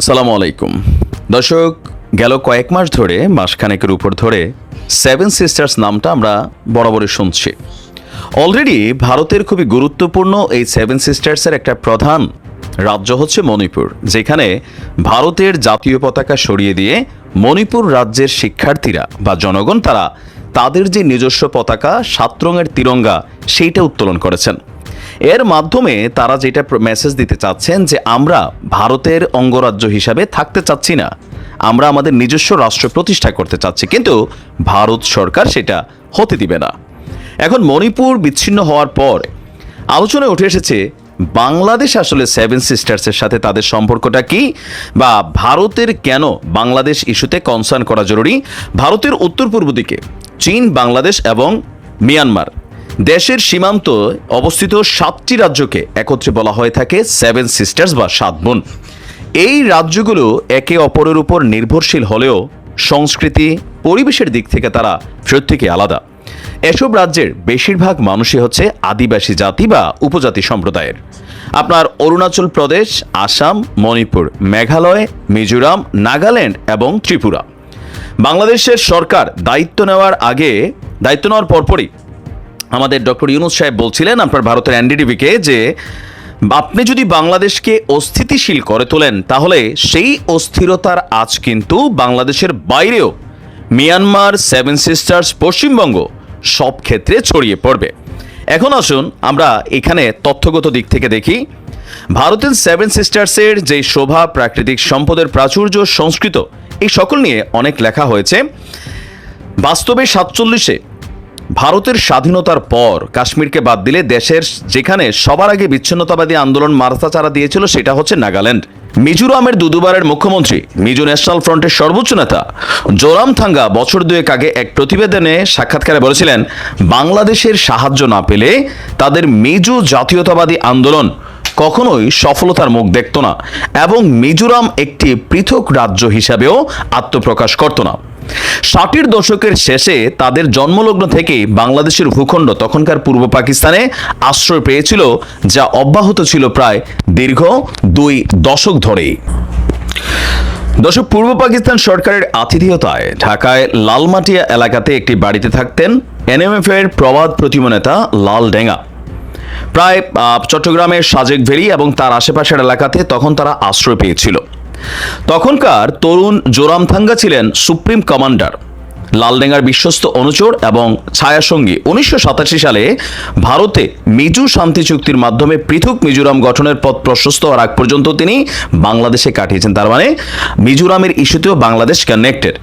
আসসালামু আলাইকুম। দর্শক, গেল কয়েক মাস ধরে, মাসখানেকের উপর ধরে সেভেন সিস্টার্স নামটা আমরা বরাবরই শুনছি। অলরেডি ভারতের খুবই গুরুত্বপূর্ণ এই সেভেন সিস্টার্সের একটা প্রধান রাজ্য হচ্ছে মণিপুর, যেখানে ভারতের জাতীয় পতাকা সরিয়ে দিয়ে মণিপুর রাজ্যের শিক্ষার্থীরা বা জনগণ তারা তাদের যে নিজস্ব পতাকা সাত রঙের তিরঙ্গা, সেইটা উত্তোলন করেছেন। এর মাধ্যমে তারা যেটা মেসেজ দিতে চাচ্ছেন যে আমরা ভারতের অঙ্গরাজ্য হিসাবে থাকতে চাচ্ছি না। আমরা আমাদের নিজস্ব রাষ্ট্র প্রতিষ্ঠা করতে চাচ্ছি, কিন্তু ভারত সরকার সেটা হতে দিবে না। এখন মণিপুর বিচ্ছিন্ন হওয়ার পর আলোচনায় উঠে এসেছে, বাংলাদেশ আসলে সেভেন সিস্টার্সের সাথে তাদের সম্পর্কটা কি বা ভারতের কেন বাংলাদেশ ইস্যুতে কনসার্ন করা জরুরি? ভারতের উত্তর পূর্ব দিকে চীন, বাংলাদেশ এবং মিয়ানমার। দেশের সীমান্ত অবস্থিত সাতটি রাজ্যকে একত্রে বলা হয়ে থাকে সেভেন সিস্টার্স বা সাত বোন। এই রাজ্যগুলো একে অপরের উপর নির্ভরশীল হলেও সংস্কৃতি, পরিবেশের দিক থেকে তারা প্রত্যেকে আলাদা। এসব রাজ্যের বেশিরভাগ মানুষই হচ্ছে আদিবাসী জাতি বা উপজাতি সম্প্রদায়ের। আপনার অরুণাচল প্রদেশ, আসাম, মণিপুর, মেঘালয়, মিজোরাম, নাগাল্যান্ড এবং ত্রিপুরা। বাংলাদেশের সরকার দায়িত্ব নেওয়ার আগে, দায়িত্ব নেওয়ার পরপরই আমাদের ডক্টর ইউনুস সাহেব বলছিলেন আপনার ভারতের এনডিডিবিকে যে, আপনি যদি বাংলাদেশকে অস্থিতিশীল করে তোলেন, তাহলে সেই অস্থিরতার আজ কিন্তু বাংলাদেশের বাইরেও মিয়ানমার সেভেন সিস্টার্স পশ্চিমবঙ্গ সব ক্ষেত্রে ছড়িয়ে পড়বে। এখন আসুন আমরা এখানে তথ্যগত দিক থেকে দেখি। ভারতের সেভেন সিস্টার্সের যে শোভা, প্রাকৃতিক সম্পদের প্রাচুর্য, সংস্কৃত, এই সকল নিয়ে অনেক লেখা হয়েছে। বাস্তবে সাতচল্লিশে ভারতের স্বাধীনতার পর কাশ্মীরকে বাদ দিলে দেশের যেখানে সবার আগে বিচ্ছিন্নতাবাদী আন্দোলন মার্চাচারা দিয়েছিল সেটা হচ্ছে নাগাল্যান্ড। মিজোরামের দুদুবারের মুখ্যমন্ত্রী, মিজো ন্যাশনাল ফ্রন্টের সর্বোচ্চ নেতা জোরাম থাঙ্গা বছর দুয়েক আগে এক প্রতিবেদনে সাক্ষাৎকারে বলেছিলেন, বাংলাদেশের সাহায্য না পেলে তাদের মিজো জাতীয়তাবাদী আন্দোলন কখনোই সফলতার মুখ দেখত না এবং মিজোরাম একটি পৃথক রাজ্য হিসাবেও আত্মপ্রকাশ করত না। ষাটের দশকের শেষে তাদের জন্মলগ্ন থেকে বাংলাদেশের ভূখণ্ড তখনকার পূর্ব পাকিস্তানে আশ্রয় পেয়েছিল, যা অব্যাহত ছিল প্রায় দীর্ঘ দুই দশক ধরেই। দশক পূর্ব পাকিস্তান সরকারের আতিথেয়তায় ঢাকায় লালমাটিয়া এলাকাতে একটি বাড়িতে থাকতেন এনএমএফ এর প্রবাদ প্রতিমনেতা লাল ডেঙ্গা। প্রায় চট্টগ্রামের সাজেক ভেরি এবং তার আশেপাশের এলাকাতে তখন তারা আশ্রয় পেয়েছিল। তখনকার তরুণ জোরামথাঙ্গা ছিলেন সুপ্রিম কমান্ডার। লালডেঙ্গার বিশ্বস্ত অনুচর এবং ছায়াসঙ্গী। উনিশশো সাতাশি সালে ভারতে মিজু শান্তি চুক্তির মাধ্যমে পৃথক মিজোরাম গঠনের পথ প্রশস্ত হওয়ার আগ পর্যন্ত তিনি বাংলাদেশে কাটিয়েছেন। তার মানে মিজোরামের ইস্যুতেও বাংলাদেশ কানেক্টেড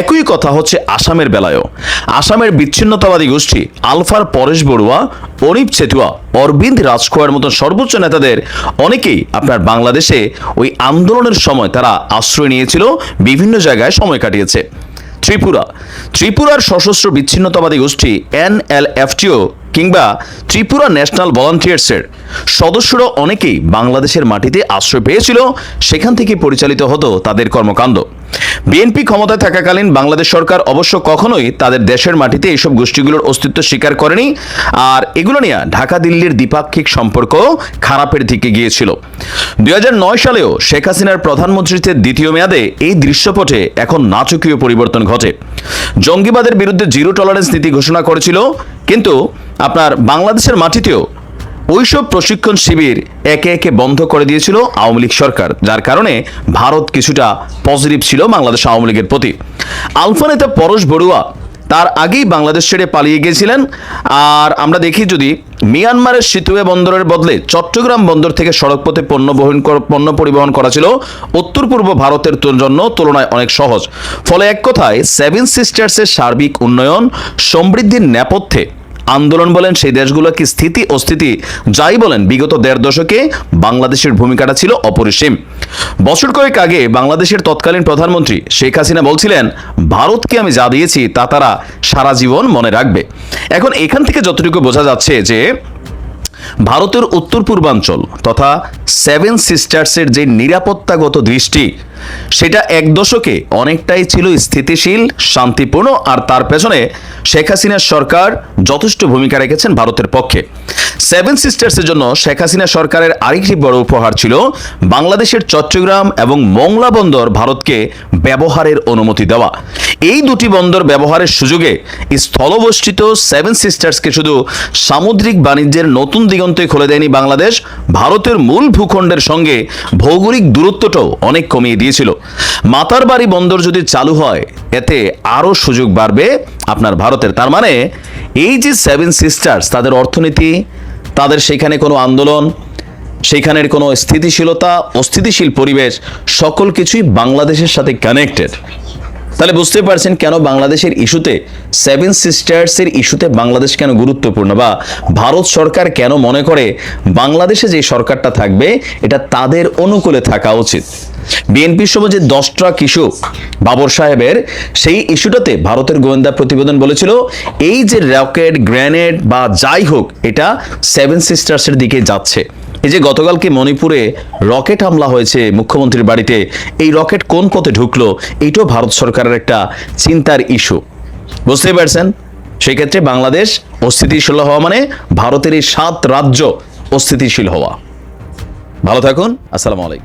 একই কথা হচ্ছে আসামের বেলায়ও। আসামের বিচ্ছিন্নতাবাদী গোষ্ঠী আলফার পরেশ বড়ুয়া অনিপ চেতুয়া অরবিন্দ রাজখোয়ার মতো সর্বোচ্চ নেতাদের অনেকেই আপনার বাংলাদেশে ওই আন্দোলনের সময় তারা আশ্রয় নিয়েছিল, বিভিন্ন জায়গায় সময় কাটিয়েছে। ত্রিপুরা। ত্রিপুরার সশস্ত্র বিচ্ছিন্নতাবাদী গোষ্ঠী এনএলএফটিও কিংবা ত্রিপুরা ন্যাশনাল ভলান্টিয়ার্সের সদস্যরা অনেকেই বাংলাদেশের মাটিতে আশ্রয় পেয়েছিল, সেখান থেকে পরিচালিত হতো তাদের কর্মকাণ্ড। বিএনপি ক্ষমতায় থাকাকালীন বাংলাদেশ সরকার অবশ্য কখনোই তাদের দেশের মাটিতে এইসব গোষ্ঠীগুলোর অস্তিত্ব স্বীকার করেনি, আর এগুলো নিয়ে ঢাকা দিল্লির দ্বিপাক্ষিক সম্পর্ক খারাপের দিকে গিয়েছিল। দুই হাজার নয় সালেও শেখ হাসিনার প্রধানমন্ত্রীত্বের দ্বিতীয় মেয়াদে এই দৃশ্যপটে এখন নাচকীয় পরিবর্তন ঘটে। জঙ্গিবাদের বিরুদ্ধে জিরো টলারেন্স নীতি ঘোষণা করেছিল কিন্তু আপনার বাংলাদেশের মাটিতেও ওইসব প্রশিক্ষণ শিবির একে একে বন্ধ করে দিয়েছিল আওয়ামী লীগ সরকার, যার কারণে ভারত কিছুটা পজিটিভ ছিল বাংলাদেশ আওয়ামী লীগের প্রতি। আলফা নেতা পরশ বড়ুয়া তার আগেই বাংলাদেশ ছেড়ে পালিয়ে গিয়েছিলেন। আর আমরা দেখি যদি মিয়ানমারের সিতুয়ে বন্দরের বদলে চট্টগ্রাম বন্দর থেকে সড়কপথে পণ্য বহন পণ্য পরিবহন করা ছিল, উত্তর পূর্ব ভারতের জন্য তুলনায় অনেক সহজ। ফলে এক কথায় সেভেন সিস্টার্সের সার্বিক উন্নয়ন, সমৃদ্ধির নেপথ্যে আন্দোলন বলেন সেই দেশগুলোর কি স্থিতি অস্থিতি? যাই বলেন, বিগত দেড় দশকে বাংলাদেশের ভূমিকাটা ছিল অপরিসীম। বছর কয়েক আগে বাংলাদেশের তৎকালীন প্রধানমন্ত্রী শেখ হাসিনা বলছিলেন, ভারতকে আমি যা দিয়েছি তা তারা সারা জীবন মনে রাখবে। এখন এখান থেকে যতটুকু বোঝা যাচ্ছে যে, ভারতের উত্তর পূর্বাঞ্চল তথা সেভেন সিস্টার্সের যে নিরাপত্তাগত দৃষ্টি সেটা এক দশকে অনেকটাই ছিল স্থিতিশীল, শান্তিপূর্ণ, আর তার পেছনে শেখ হাসিনার সরকার যথেষ্ট ভূমিকা রেখেছেন ভারতের পক্ষে। সেভেন সিস্টার্সের জন্য শেখ হাসিনা সরকারের আরেকটি বড় উপহার ছিল বাংলাদেশের চট্টগ্রাম এবং মংলা বন্দর ভারতকে ব্যবহারের অনুমতি দেওয়া। এই দুটি বন্দর ব্যবহারের সুযোগে স্থলবষ্টিত সেভেন সিস্টার্সকে শুধু সামুদ্রিক বাণিজ্যের নতুন দিগন্তে খুলে দেয়নি বাংলাদেশ, ভারতের মূল ভূখণ্ডের সঙ্গে ভৌগোলিক দূরত্বটাও অনেক কমিয়ে দিয়েছিল। মাতার বাড়ি বন্দর যদি চালু হয়, এতে আরও সুযোগ বাড়বে আপনার ভারতের। তার মানে এই যে সেভেন সিস্টার্স তাদের অর্থনীতি, তাদের সেখানে কোনো আন্দোলন সেইখানের কোনো স্থিতিশীলতা, অস্থিতিশীল পরিবেশ, সকল কিছুই বাংলাদেশের সাথে কানেক্টেড তাহলে বুঝতে পারছেন কেন বাংলাদেশের ইস্যুতে সেভেন সিস্টার্সের ইস্যুতে বাংলাদেশ কেন গুরুত্বপূর্ণ বা ভারত সরকার কেন মনে করে বাংলাদেশে যে সরকারটা থাকবে, এটা তাদের অনুকূলে থাকা উচিত। বিএনপির সময় যে দশটা ইস্যু বাবর সাহেবের, সেই ইস্যুটাতে ভারতের গোয়েন্দা প্রতিবেদন বলেছিল, এই যে রকেট, গ্রেনেড বা যাই হোক, এটা সেভেন সিস্টার্সের দিকে যাচ্ছে। এই যে গতকালকে মণিপুরে রকেট হামলা হয়েছে মুখ্যমন্ত্রীর বাড়িতে, এই রকেট কোন পথে ঢুকলো এইটাও ভারত সরকারের একটা চিন্তার ইস্যু। বুঝতেই পারছেন? সেক্ষেত্রে বাংলাদেশ অস্থিতিশীল হওয়া মানে ভারতের এই সাত রাজ্য অস্থিতিশীল হওয়া। ভালো থাকুন, আসসালামু আলাইকুম।